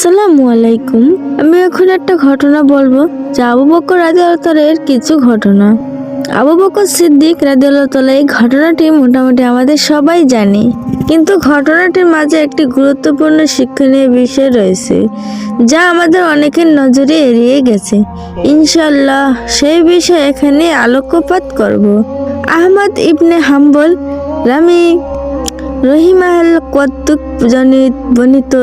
আসসালামু আলাইকুম। আমি এখন একটা ঘটনা বলব। যে আবু বকর রাজিয়ালের কিছু ঘটনা। আবু বকর সিদ্দিক রাজিয়াল্লাহ এই ঘটনাটি মোটামুটি আমাদের সবাই জানি। কিন্তু ঘটনাটির মাঝে একটি গুরুত্বপূর্ণ শিক্ষণীয় বিষয় রয়েছে, যা আমাদের অনেকের নজরে এড়িয়ে গেছে। ইনশাল্লাহ সেই বিষয়ে এখানে আলোকপাত করব। আহমদ ইবনে হাম্বল রামি রহিমাল কত্তুক জনিত বর্ণিত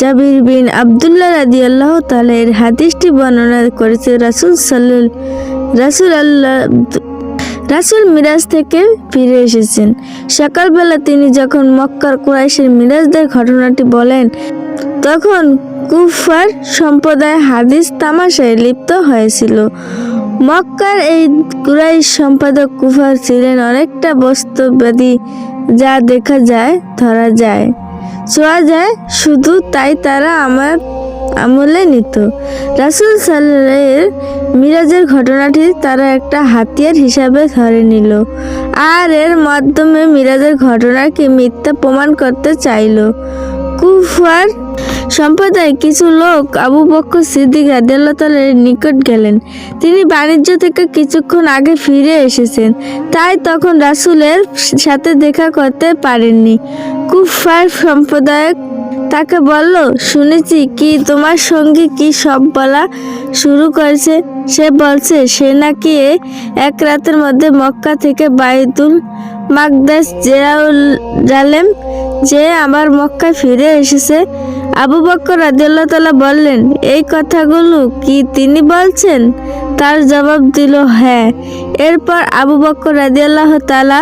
জাবির বিন আবদুল্লাহ রাদি আল্লাহ তালের হাদিসটি বর্ণনা করেছে রাসুল সাল্লুল রাসুল আল্লাহ রাসুল মিরাজ থেকে ফিরে এসেছেন। সকালবেলা তিনি যখন মক্কার কুরাইশের মিরাজদের ঘটনাটি বলেন, তখন কুফার সম্প্রদায় হাদিস তামাশায় লিপ্ত হয়েছিল। মক্কার এই কুরাইশ সম্পাদক কুফার ছিলেন অনেকটা বস্তুবাদী, যা দেখা যায়, ধরা যায়। ছোঁয়া যায়, শুধু তাই তারা আমার আমলে নিত। রাসুল সাল্লাহের মিরাজের ঘটনাটি তারা একটা হাতিয়ার হিসাবে ধরে নিল। আর এর মাধ্যমে মিরাজের ঘটনাকে মিথ্যা প্রমাণ করতে চাইল। কুফার সম্প্রদায় কিছু লোক আবু বক্কর সিদ্দিক রাদিয়াল্লাহর নিকট গেলেন। তিনি বাণিজ্য থেকে কিছুক্ষণ আগে ফিরে এসেছেন। তাই তখন রাসুলের সাথে দেখা করতে পারেননি। কুফার সম্প্রদায় তাকে বলল, শুনেছি কি তোমার সঙ্গে কি সব বলা শুরু করেছে? সে বলছে, সে নাকি এক রাতের মধ্যে মক্কা থেকে বাইতুল মাকদাস জেরাউল জালেম যে আমার মক্কায় ফিরে এসেছে আবু বক্কর তাআলা বললেন, এই কথাগুলো কি তিনি বলছেন? তার জবাব দিল হ্যাঁ। এরপর আবু বক্কর রাদিয়াল্লাহ তালা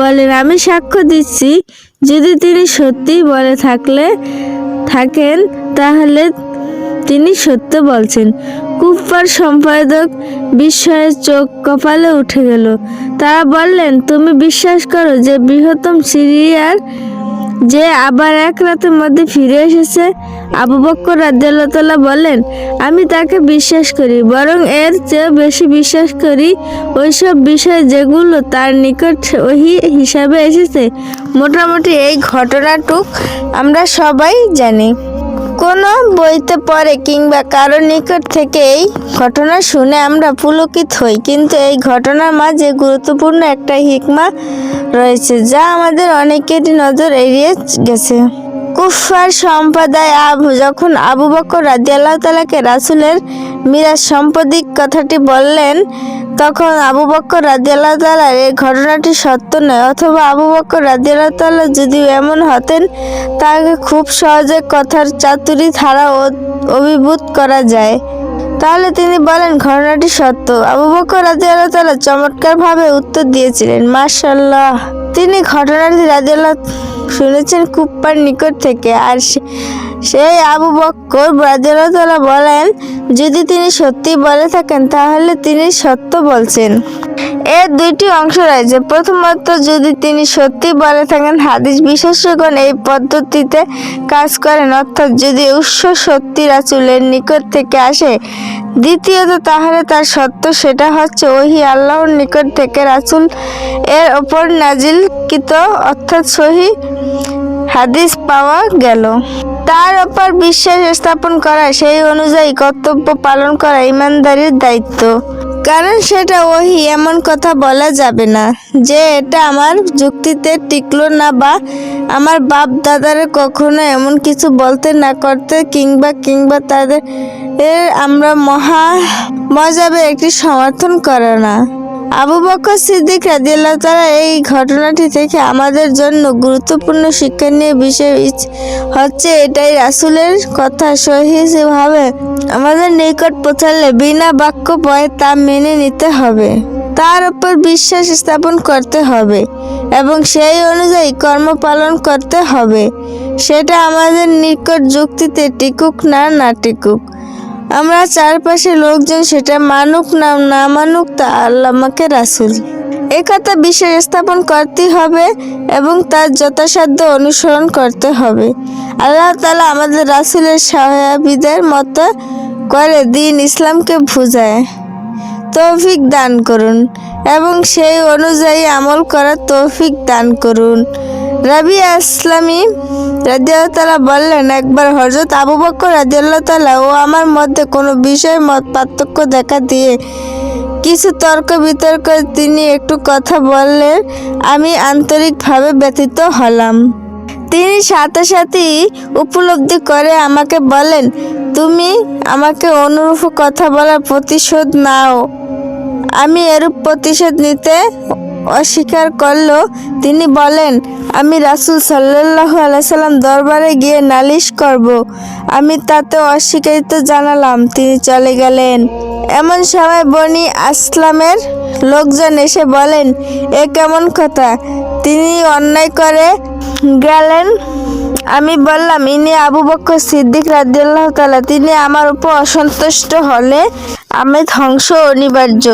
বলেন আমি সাক্ষ্য দিচ্ছি, যদি তিনি সত্যিই বলে থাকলে, থাকেন, তাহলে তিনি সত্য বলছেন। কুফার সম্পাদক বিস্ময়ের চোখ কপালে উঠে গেল। তারা বললেন, তুমি বিশ্বাস করো যে বৃহত্তম সিরিয়ার যে আবার এক রাতের মধ্যে ফিরে এসেছে, আবু বক্কর রাদিয়াল্লাহ বলেন, আমি তাকে বিশ্বাস করি, বরং এর চেয়ে বেশি বিশ্বাস করি ওইসব বিষয় যেগুলো তার নিকট ওহি হিসাবে এসেছে। মোটামুটি এই ঘটনাটুক আমরা সবাই জানি। কোনো বইতে পড়ে কিংবা কারোর নিকট থেকে এই ঘটনা শুনে আমরা পুলকিত হই। কিন্তু এই ঘটনার মাঝে গুরুত্বপূর্ণ একটা হিকমা রয়েছে, যা আমাদের অনেকেরই নজর এড়িয়ে গেছে। কুফার সম্প্রদায় আবু, যখন আবু বকর রাদিয়াল্লাহু তাআলাকে রাসূলের মিরাজ সম্পদিক কথাটি বললেন, তখন আবু বকর রাদিয়াল্লাহু তাআলার এই ঘটনাটি সত্য নয়। অথবা আবু বকর রাদিয়াল্লাহু তাআলা যদি এমন হতেন, তাকে খুব সহজে কথার চাতুরি ধারা অভিভূত করা যায়। তাহলে তিনি বলেন, ঘটনাটি সত্য। আবু বকর রাদিয়াল্লাহু তাআলা চমৎকারভাবে উত্তর দিয়েছিলেন, মাশাআল্লাহ। তিনি ঘটনাটি রাদিয়াল্লাহ শুনেছেন কুপ্পার নিকট থেকে। আর সেই আবু বক্কর ব্রাজিলতলা বলেন, যদি তিনি সত্যি বলে থাকেন, তাহলে তিনি সত্য বলছেন। এর দুইটি অংশ রয়েছে। প্রথমত, যদি তিনি সত্যি বলে থাকেন, হাদিস বিশেষজ্ঞগণ এই পদ্ধতিতে কাজ করেন, অর্থাৎ যদি উৎস সত্যি রাসূলের নিকট থেকে আসে, দ্বিতীয়ত তাহলে তার সত্য সেটা হচ্ছে, ওহি আল্লাহর নিকট থেকে রাসূল এর ওপর নাজিলকৃত, অর্থাৎ সহি হাদিস পাওয়া গেল। তার ওপর বিশ্বাস স্থাপন করা, সেই অনুযায়ী কর্তব্য পালন করা ইমানদারির দায়িত্ব। কারণ সেটা ওহি এমন কথা বলা যাবে না, যে এটা আমার যুক্তিতে টিকলো না বা আমার বাপ দাদারা কখনো এমন কিছু বলতে না করতে কিংবা কিংবা তাদের আমরা মহা মজাবে একটি সমর্থন করে না। আবু বকর সিদ্দিক রাদিয়াল্লাহ তাআলা এই ঘটনাটি থেকে আমাদের জন্য গুরুত্বপূর্ণ শিক্ষা নিয়ে বিষয় হচ্ছে এটাই রাসুলের কথা সহিভাবে আমাদের নিকট পৌঁছালে বিনা বাক্য পয়ে তা মেনে নিতে হবে। তার উপর বিশ্বাস স্থাপন করতে হবে এবং সেই অনুযায়ী কর্ম পালন করতে হবে। সেটা আমাদের নিকট যুক্তিতে টিকুক না না টিকুক। আমরা চারপাশে লোকজন সেটা মানুক না না মানুক তা আল্লামাকে রাসুল। এ কথা বিশ্বাস স্থাপন করতে হবে এবং তার যথাসাধ্য অনুসরণ করতে হবে। আল্লাহ তালা আমাদের রাসুলের সাহাবিদের মতো করে দিন ইসলামকে বুঝায়। তৌফিক দান করুন এবং সেই অনুযায়ী আমল করার তৌফিক দান করুন। রাবিয়া ইসলামী রাজিয়াল্লাহ বললেন, একবার হজরত আবু বকর রাজিয়াল্লাহ ও আমার মধ্যে কোনো বিষয়ে মত পার্থক্য দেখা দিয়ে কিছু তর্ক বিতর্ক তিনি একটু কথা বললেন, আমি আন্তরিকভাবে ব্যথিত হলাম। তিনি সাথে সাথেই উপলব্ধি করে আমাকে বলেন, তুমি আমাকে অনুরূপ কথা বলার প্রতিশোধ নাও। আমি এরূপ প্রতিশোধ নিতে অস্বীকার করল তিনি বলেন আমি রাসুল সাল্লাহ আলাইসাল্লাম দরবারে গিয়ে নালিশ করব। আমি তাতে অস্বীকারিত জানালাম, তিনি চলে গেলেন এমন সময় বনি আসলামের লোকজন এসে বলেন, এ কেমন কথা তিনি অন্যায় করে গেলেন আমি বললাম, ইনি আবু বক্কর সিদ্দিক রাদিয়াল্লাহু তালা তিনি আমার উপর অসন্তুষ্ট হলে আমি ধ্বংস অনিবার্য।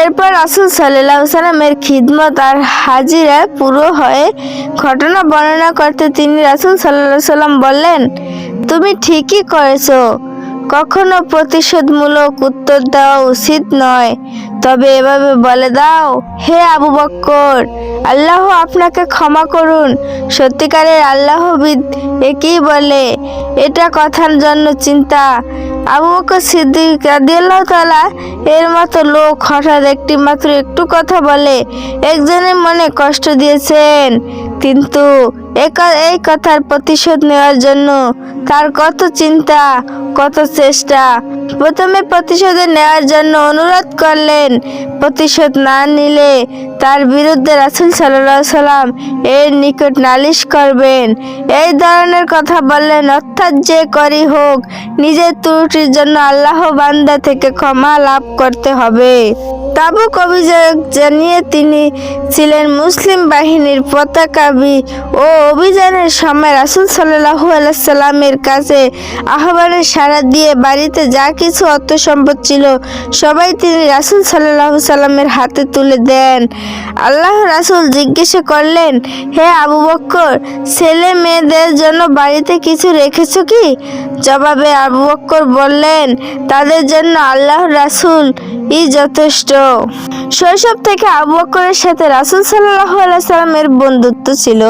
এরপর রাসূল সাল্লাল্লাহু সাল্লামের খিদমত আর হাজিরা পুরো হয়ে ঘটনা বর্ণনা করতে তিনি রাসূল সাল্লাল্লাহু সাল্লাম বললেন, তুমি ঠিকই করেছ। কখনো প্রতিশোধমূলক উত্তর দেওয়া উচিত নয়। তবে এভাবে বলে দাও, হে আবু বক্কর আল্লাহ আপনাকে ক্ষমা করুন। সত্যিকারের আল্লাহবিদ একই বলে? এটা কথার জন্য চিন্তা। আবু বকর সিদ্দিক রাদিয়াল্লাহু এর মতো লোক হঠাৎ একটি মাত্র একটু কথা বলে, একজনের মনে কষ্ট দিয়েছেন। কিন্তু এই কথার প্রতিশোধ নেওয়ার জন্য তার কত চিন্তা, কত চেষ্টা। প্রথমে প্রতিশোধ নেওয়ার জন্য অনুরোধ করলেন, প্রতিশোধ না নিলে তার বিরুদ্ধে রাসুল সাল্লাম এর নিকট নালিশ করবেন। এই ধরনের কথা বললেন, অর্থাৎ যে করি হোক, নিজের ত্রুটির জন্য আল্লাহ বান্দা থেকে ক্ষমা লাভ করতে হবে। তাবুক অভিযোগ জানিয়ে তিনি ছিলেন মুসলিম বাহিনীর পতাকাবি ও অভিযানের সময় রাসুল সাল্লাহু আলাইসাল্লামের কাছে আহ্বানের সাড়া দিয়ে বাড়িতে যা কিছু অর্থ সম্পদ ছিল, সবাই তিনি রাসুল সাল্লাহু সাল্লামের হাতে তুলে দেন। আল্লাহ রাসুল জিজ্ঞাসা করলেন, হে আবু বক্কর, ছেলে মেয়েদের জন্য বাড়িতে কিছু রেখেছো কি? জবাবে আবু বক্কর বললেন, তাদের জন্য আল্লাহ রাসুল ই যথেষ্ট। শৈশব থেকে আবু বক্করের সাথে রাসুল সাল্লাহ সাল্লামের বন্ধুত্ব ছিল।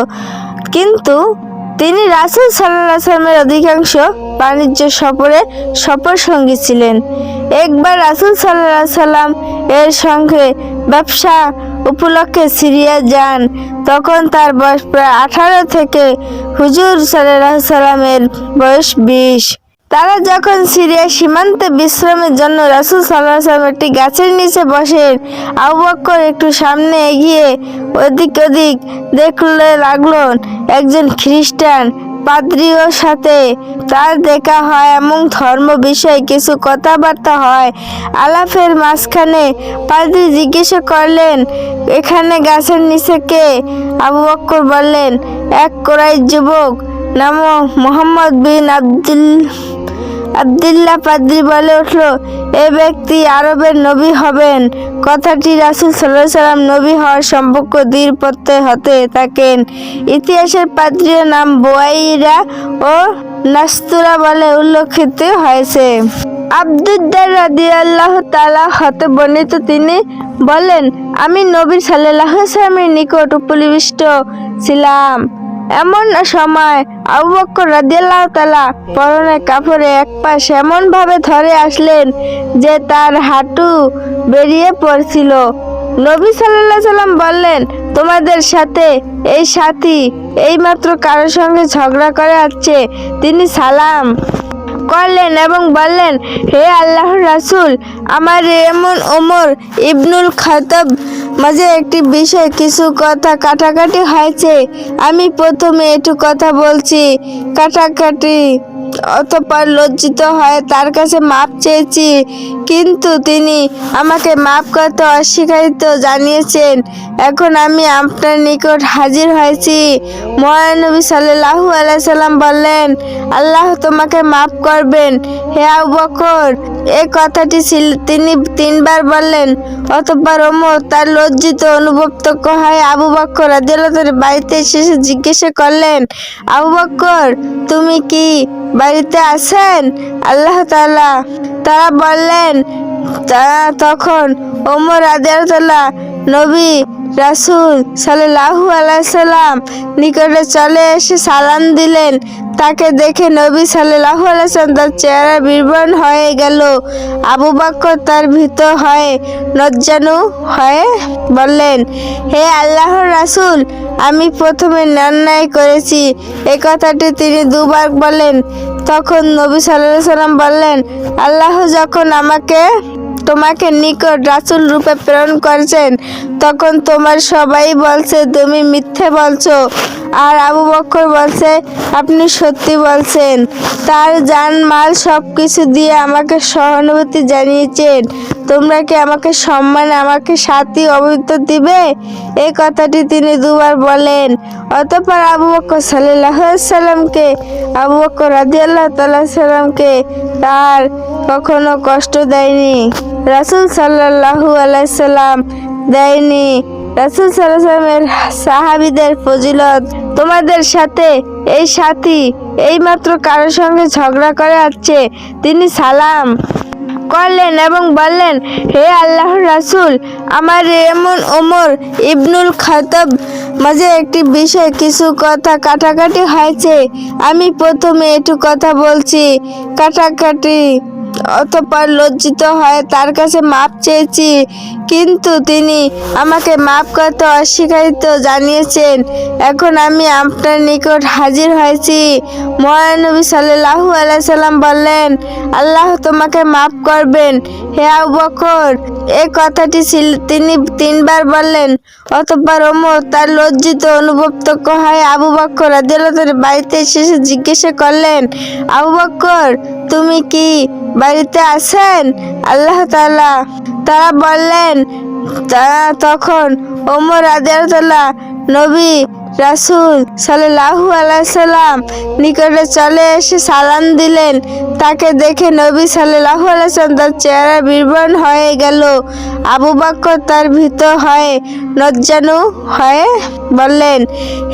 কিন্তু তিনি রাসুল সাল্লাহ সাল্লামের অধিকাংশ বাণিজ্য সফরে সফর সঙ্গী ছিলেন। একবার রাসুল সাল্লাহ সাল্লাম এর সঙ্গে ব্যবসা উপলক্ষে সিরিয়া যান, তখন তার বয়স প্রায় আঠারো থেকে হুজুর সাল্লাহ সাল্লামের বয়স বিশ। তারা যখন সিরিয়া সীমান্তে বিশ্রামের জন্য রাসুল সাল্লাহ সাল্লাম একটি গাছের নিচে বসেন আবু বক্কর একটু সামনে এগিয়ে ওদিক ওদিক দেখলে লাগলেন একজন খ্রিস্টান পাদ্রিও সাথে তার দেখা হয় এবং ধর্ম বিষয়ে কিছু কথাবার্তা হয়। আলাপের মাঝখানে পাদ্রি জিজ্ঞাসা করলেন, এখানে গাছের নিচে কে? আবু বক্কর বললেন, এক কোরাই যুবক নাম মোহাম্মদ বিন আব্দুল আবদুল্লাহ পাদ্রি বলে উঠল, এ ব্যক্তি আরবের নবী হবেন। কথাটি রাসুল সাল্লাহ সাল্লাম নবী হওয়ার সম্পর্ক দৃঢ় প্রত্যয় হতে থাকেন। ইতিহাসের পাদ্রীর নাম বোয়াইরা ও নাস্তুরা বলে উল্লেখিত হয়েছে। আব্দুদ্দার রাদি আল্লাহ তালা হতে বর্ণিত তিনি বলেন, আমি নবীর সাল্লাহ সাল্লামের নিকট উপলিষ্ট ছিলাম। এমন সময় আবু বক্কর কাপড়ে এক এমনভাবে ধরে আসলেন যে তার হাঁটু বেরিয়ে পড়ছিল। নবী সাল্লাম বললেন, তোমাদের সাথে এই সাথী এইমাত্র কারোর সঙ্গে ঝগড়া করে আসছে, তিনি সালাম। করলেন এবং বললেন, হে আল্লাহ রাসুল, আমার এমন ওমর ইবনুল খাতব মাঝে একটি বিষয় কিছু কথা কাটাকাটি হয়েছে। আমি প্রথমে একটু কথা বলছি। কাটাকাটি অতপর লজ্জিত হয়ে তার কাছে মাপ চেয়েছি। কিন্তু তিনি আমাকে মাপ করতে অস্বীকারিত জানিয়েছেন, এখন আমি আপনার নিকট হাজির হয়েছি। মহানবী সাল্লাল্লাহু আলাইহি সাল্লাম বললেন, আল্লাহ তোমাকে মাফ করবেন। হে আবু বকর। এই কথাটি ছিল, তিনি তিনবার বললেন, অতঃপর ওমর তার লজ্জিত অনুভব হয় আবু বক্কর আদালতের বাড়িতে এসে জিজ্ঞাসা করলেন, আবু বক্কর তুমি কি বাড়িতে আছেন? আল্লাহ তালা তারা বললেন, তারা তখন ওমর আদালতাল্লাহ নবী, রাসুল সাল্লাহ আলাইসাল্লাম নিকটে চলে এসে সালাম দিলেন। তাকে দেখে নবী সাল্লাল্লাহু আলাইহি তার চেহারা বিবরণ হয়ে গেল। আবু বকর তার ভীত হয়ে লজ্জানু হয়ে বললেন, হে আল্লাহর রাসূল, আমি প্রথমে অন্যায় করেছি। এই কথাটি তিনি দুবার বলেন তখন নবী আলাইহি সাল্লাম বললেন, আল্লাহ যখন আমাকে তোমাকে নিকট রাসূল রূপে প্রেরণ করেছেন, তখন তোমার সবাই বলছে, তুমি মিথ্যে বলছো। আর আবু বক্কর বলছে, আপনি সত্যি বলছেন। তার জান মাল সব কিছু দিয়ে আমাকে সহানুভূতি জানিয়েছেন। তোমরা কি আমাকে সম্মান, আমাকে সাথী অবহিত দিবে? এই কথাটি তিনি দুবার বলেন। অতপর আবু বক্কর সাল্লাহ সাল্লামকে, আবু বক্কর রাদিয়াল্লাহ তাল্লাহ সাল্লামকে তার কখনো কষ্ট দেয়নি। রাসূল সাল্লাল্লাহু আলাইসাল্লাম দেয়নি। রাসূল সাল্লামের সাহাবীদের ফজিলত। তোমাদের সাথে এই সাথী এইমাত্র কারোর সঙ্গে ঝগড়া করে আসছে, তিনি সালাম করলেন এবং বললেন, হে আল্লাহ রাসূল, আমার এমন ওমর ইবনুল খাতাব মাঝে একটি বিষয় কিছু কথা কাটাকাটি হয়েছে। আমি প্রথমে একটু কথা বলছি। কাটাকাটি অতপর লজ্জিত হয়ে তার কাছে মাপ চেয়েছি। কিন্তু তিনি আমাকে মাপ করতে অস্বীকারিত জানিয়েছেন, এখন আমি আপনার নিকট হাজির হয়েছি। মহানবী সাল্লাহ আলাইসাল্লাম বললেন, আল্লাহ তোমাকে মাফ করবেন। হে আবু বকর এই কথাটি ছিল- তিনি তিনবার বললেন, অতঃপর ওমর তার লজ্জিত অনুভব হয় আবু রাদিয়াল্লাহু তাআলা বাড়িতে এসে জিজ্ঞাসা করলেন, আবু বকর তুমি কি বাড়িতে আছেন? আল্লাহ তাআলা তারা বললেন তখন ওমর রাদিয়াল্লাহু নবী রাসূল সাল্লাল্লাহু আলাইহি সাল্লাম নিকটে চলে এসে সালাম দিলেন। তাকে দেখে নবী সাল্লাল্লাহু আলাইহি সাল্লাম তার চেহারা বিবরণ হয়ে গেল। আবু বকর তার ভীত হয়ে নজ্জানু হয়ে বললেন,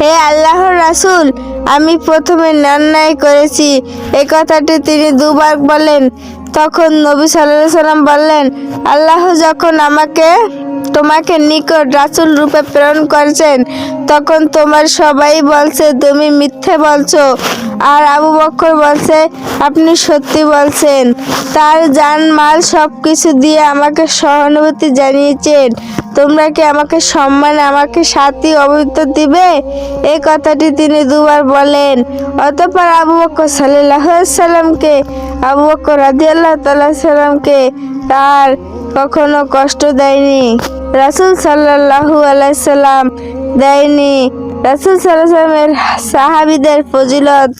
হে আল্লাহর রাসূল, আমি প্রথমে অন্যায় করেছি। এই কথাটি তিনি দুবার বলেন তখন নবী আলাইহি সাল্লাম বললেন, আল্লাহ যখন আমাকে তোমাকে নিকট রাসূল রূপে প্রেরণ করেছেন, তখন তোমার সবাই বলছে, তুমি মিথ্যে বলছো। আর আবু বক্কর বলছে, আপনি সত্যি বলছেন। তার জান মাল সব কিছু দিয়ে আমাকে সহানুভূতি জানিয়েছেন। তোমরা কি আমাকে সম্মান, আমাকে সাথী অবহিত দিবে? এই কথাটি তিনি দুবার বলেন। অতঃপর আবু বক্কর সাল্লামকে আবু বক্কর রাদিয়াল্লাহ তাল্লাহ সাল্লামকে তার কখনো কষ্ট দেয়নি। রাসূল সাল্লাহু আলাইসাল্লাম দেয়নি। রাসুল সাল্লাহ সাহাবিদের ফজিলত